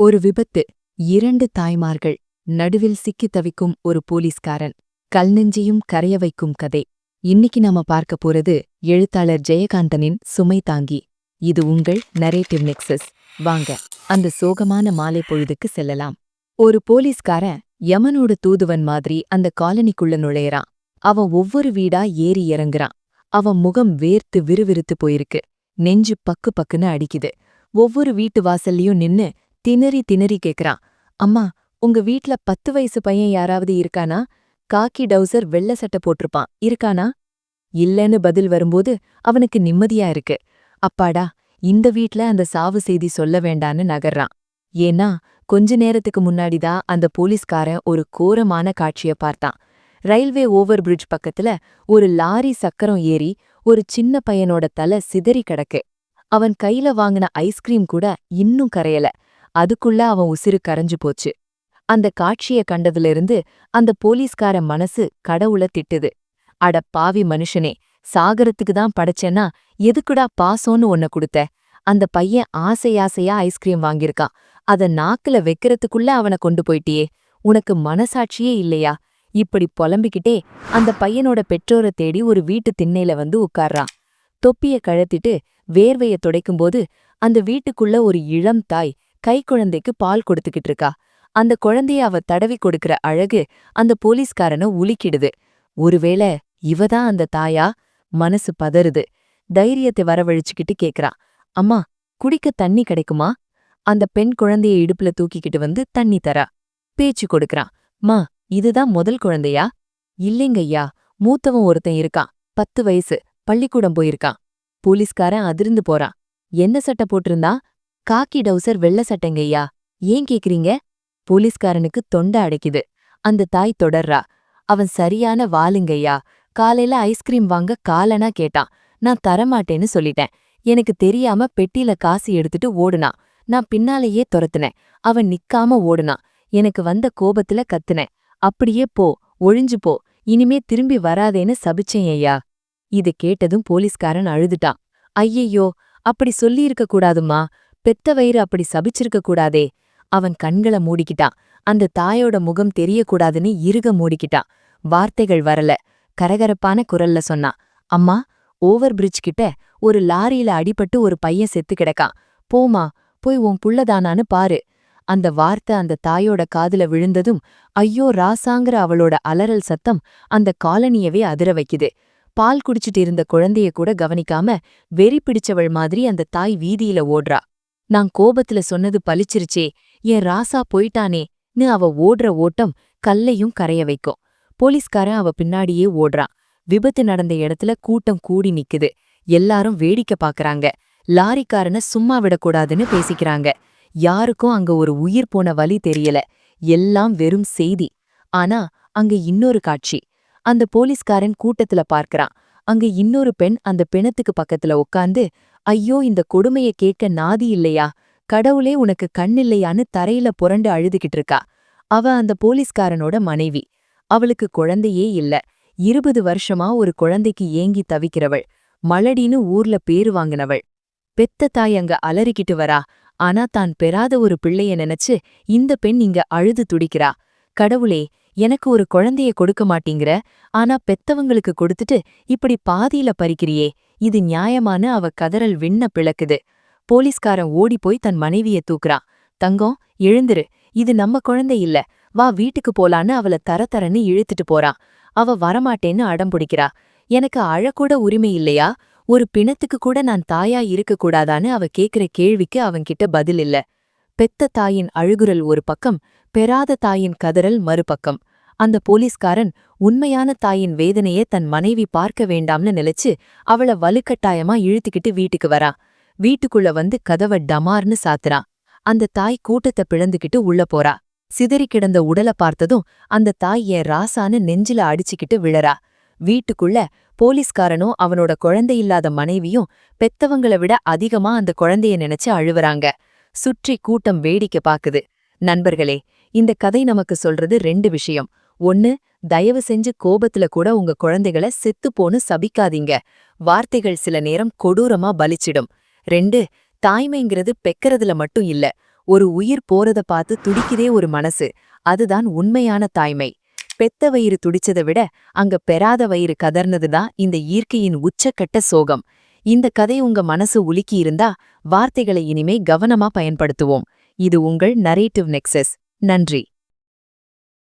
ஒரு விபத்து. இரண்டு தாய்மார்கள். நடுவில் சிக்கித் தவிக்கும் ஒரு போலீஸ்காரன். கல்நெஞ்சையும் கரைய வைக்கும் கதை. இன்னைக்கு நாம பார்க்க போறது எழுத்தாளர் ஜெயகாந்தனின் சுமை தாங்கி. இது உங்கள் நரேட்டிவ் நெக்ஸஸ் வாங்க அந்த சோகமான மாலை பொழுதுக்கு செல்லலாம். ஒரு போலீஸ்காரன் யமனோட தூதுவன் மாதிரி அந்த காலனிக்குள்ள நுழையறான். அவன் ஒவ்வொரு வீடா ஏறி இறங்குறான். அவன் முகம் வேர்த்து விறுவிறுத்து போயிருக்கு. நெஞ்சு பக்கு பக்குன்னு அடிக்குது. ஒவ்வொரு வீட்டு வாசல்லையும் நின்னு திணறி திணறி கேக்குறான். அம்மா உங்க வீட்ல பத்து வயசு பையன் யாராவது இருக்கானா? காக்கி டவுசர் வெள்ள சட்டை போட்டிருப்பான். இருக்கானா? இல்லன்னு பதில் வரும்போது அவனுக்கு நிம்மதியா இருக்கு. அப்பாடா இந்த வீட்ல அந்த சாவு செய்தி சொல்ல வேண்டான்னு நகர்றான். ஏன்னா கொஞ்ச நேரத்துக்கு முன்னாடிதான் அந்த போலீஸ்காரன் ஒரு கோரமான காட்சிய பார்த்தான். ரயில்வே ஓவர் பிரிட்ஜ் பக்கத்துல ஒரு லாரி சக்கரம் ஏறி ஒரு சின்ன பையனோட தலை சிதறி கிடக்கு. அவன் கையில வாங்கின ஐஸ்கிரீம் கூட இன்னும் கரையல. அதுக்குள்ள அவன் உசிறு கரைஞ்சு போச்சு. அந்த காட்சிய கண்டதிலிருந்து அந்த போலீஸ்கார மனசு கடவுள திட்டுது. அட பாவி மனுஷனே சாகரத்துக்கு தான் படைச்சேன்னா எதுக்குடா பாசோன்னு ஒன்ன குடுத்த? அந்த பையன் ஆசை ஆசையா ஐஸ்கிரீம் வாங்கியிருக்கான். அத நாக்குல வைக்கிறதுக்குள்ள அவனை கொண்டு போயிட்டியே. உனக்கு மனசாட்சியே இல்லையா? இப்படி புலம்பிக்கிட்டே அந்த பையனோட பெற்றோரை தேடி ஒரு வீட்டு திண்ணையில வந்து உட்கார்றான். தொப்பிய கழத்திட்டு வேர்வைய துடைக்கும்போது அந்த வீட்டுக்குள்ள ஒரு இளம் தாய் கைக்குழந்தைக்கு பால் கொடுத்துக்கிட்டு இருக்கா. அந்த குழந்தைய அவ தடவி கொடுக்கிற அழகு அந்த போலீஸ்காரன உலுக்கிடுது. ஒருவேளை இவதான் அந்த தாயா? மனசு பதறுது. தைரியத்தை வரவழிச்சுக்கிட்டு கேக்குறா அம்மா குடிக்க தண்ணி கிடைக்குமா? அந்த பெண் குழந்தைய இடுப்புல தூக்கிக்கிட்டு வந்து தண்ணி தரா. பேச்சு கொடுக்கறான். மா இதுதான் முதல் குழந்தையா? இல்லைங்கய்யா மூத்தவன் ஒருத்தன் இருக்கான். பத்து வயசு. பள்ளிக்கூடம் போயிருக்கான். போலீஸ்காரன் அதிர்ந்து போறான். என்ன சட்டை போட்டிருந்தா காக்கி டவுசர் வெள்ள சட்டைங்கய்யா ஏன் கேக்குறீங்க? போலீஸ்காரனுக்கு தொண்டை அடைக்குது. அந்த தாய் தொடர்றா. அவன் சரியான வாலுங்கய்யா காலையில ஐஸ்கிரீம் வாங்க காலனா கேட்டான். நான் தரமாட்டேன்னு சொல்லிட்டேன். எனக்கு தெரியாம பெட்டியில காசு எடுத்துட்டு ஓடுனான் நான் பின்னாலேயே துரத்துனேன். அவன் நிக்காம ஓடுனான் எனக்கு வந்த கோபத்துல கத்துனேன். அப்படியே போ ஒழிஞ்சு போ. இனிமே திரும்பி வராதேன்னு சபிச்சேன் ஐயா. இது கேட்டதும் போலீஸ்காரன் அழுதுட்டான். ஐயையோ அப்படி சொல்லியிருக்க கூடாதுமா பெத்த வயிறு அப்படி சபிச்சிருக்க கூடாதே. அவன் கண்கள மூடிக்கிட்டான் அந்த தாயோட முகம் தெரியக்கூடாதுன்னு இறுக மூடிக்கிட்டான் வார்த்தைகள் வரல. கரகரப்பான குரல்ல சொன்னான் அம்மா ஓவர் பிரிட்ஜ் கிட்ட ஒரு லாரியில அடிபட்டு ஒரு பையன் செத்து கிடக்கான் போமா போய் உன் புள்ளதானான்னு பாரு. அந்த வார்த்தை அந்த தாயோட காதுல விழுந்ததும் ஐயோ ராசாங்கிற அவளோட அலறல் சத்தம் அந்த காலனியவே அதிர வைக்குது. பால் குடிச்சிட்டு இருந்த குழந்தைய கூட கவனிக்காம வெறி பிடிச்சவள் மாதிரி அந்த தாய் வீதியில ஓடுறா. நான் கோபத்துல சொன்னது பலிச்சிருச்சே என் ராசா போயிட்டானேன்னு அவ ஓடுற ஓட்டம் கல்லையும் கரைய வைக்கும். போலீஸ்காரன் அவ பின்னாடியே ஓடுறான். விபத்து நடந்த இடத்துல கூட்டம் கூடி நிக்குது. எல்லாரும் வேடிக்கை பாக்குறாங்க. லாரிக்காரன சும்மா விடக்கூடாதுன்னு பேசிக்கிறாங்க. யாருக்கும் அங்க ஒரு உயிர் போன வழி தெரியல. எல்லாம் வெறும் செய்தி. ஆனா அங்க இன்னொரு காட்சி. அந்த போலீஸ்காரன் கூட்டத்துல பார்க்கறான். அங்க இன்னொரு பெண் அந்த பிணத்துக்கு பக்கத்துல உக்காந்து ஐயோ இந்த கொடுமைய கேட்க நாதி இல்லையா? கடவுளே உனக்கு கண்ணில்லையான்னு தரையில புரண்டு அழுதுகிட்டு இருக்கா. அவ அந்த போலீஸ்காரனோட மனைவி. அவளுக்கு குழந்தையே இல்ல. இருபது வருஷமா ஒரு குழந்தைக்கு ஏங்கி தவிக்கிறவள். மலடின்னு ஊர்ல பேரு வாங்கினவள். பெத்த தாய் அங்க அலறிக்கிட்டு வரா. ஆனா தான் பெறாத ஒரு பிள்ளைய நினைச்சு இந்த பெண் இங்க அழுது துடிக்கிறா. கடவுளே எனக்கு ஒரு குழந்தைய கொடுக்க மாட்டீங்கிற. ஆனா பெத்தவங்களுக்கு கொடுத்துட்டு இப்படி பாதியில பறிக்கிறியே. இது நியாயமான அவ கதறல் விண்ண பிளக்குது. போலீஸ்காரன் ஓடிப்போய் தன் மனைவிய தூக்குறான் தங்கம் எழுந்துரு. இது நம்ம குழந்தை இல்ல. வா வீட்டுக்கு போலான்னு அவள தரத்தரன்னு இழுத்துட்டு போறான் அவ வரமாட்டேன்னு அடம்புடிக்கிறா எனக்கு அழக்கூட உரிமை இல்லையா? ஒரு பிணத்துக்கு கூட நான் தாயா இருக்கக்கூடாதான்னு அவ கேக்குற கேள்விக்கு அவன்கிட்ட பதில் இல்ல. பெத்த தாயின் அழுகுரல் ஒரு பக்கம் பெறாத தாயின் கதறல் மறுபக்கம். அந்த போலீஸ்காரன் உண்மையான தாயின் வேதனைய தன் மனைவி பார்க்க வேண்டாம்னு நினைச்சு அவள வலுக்கட்டாயமா இழுத்துக்கிட்டு வீட்டுக்கு வரா. வீட்டுக்குள்ள வந்து கதவ டமார்னு சாத்துறான் அந்த தாய் கூட்டத்தை பிளந்துகிட்டு உள்ள போறா. சிதறி கிடந்த உடல பார்த்ததும் அந்த தாய் என் ராசான்னு நெஞ்சில அடிச்சுக்கிட்டு விழறா. வீட்டுக்குள்ள போலீஸ்காரனும் அவனோட குழந்தையில்லாத மனைவியும் பெத்தவங்கள விட அதிகமா அந்த குழந்தைய நினைச்சு அழுவுறாங்க. சுற்றி கூட்டம் வேடிக்கை பாக்குது. நண்பர்களே இந்த கதை நமக்கு சொல்றது ரெண்டு விஷயம். ஒன்னு தயவு செஞ்சு கோபத்துல கூட உங்க குழந்தைகள செத்துப்போன்னு சபிக்காதீங்க. வார்த்தைகள் சில நேரம் கொடூரமா பலிச்சிடும். ரெண்டு தாய்மைங்கிறது பெக்கறதுல மட்டும் இல்ல ஒரு உயிர் போறத பார்த்து துடிக்குதே ஒரு மனசு அதுதான் உண்மையான தாய்மை. பெத்த வயிறு துடிச்சதை விட அங்க பெறாத வயிறு கதர்னதுதான் இந்த இயற்கையின் உச்சக்கட்ட சோகம். இந்த கதை உங்க மனசு உலுக்கி இருந்தா வார்த்தைகளை இனிமே கவனமா பயன்படுத்துவோம். இது உங்கள் நரேட்டிவ் நெக்ஸஸ். நன்றி.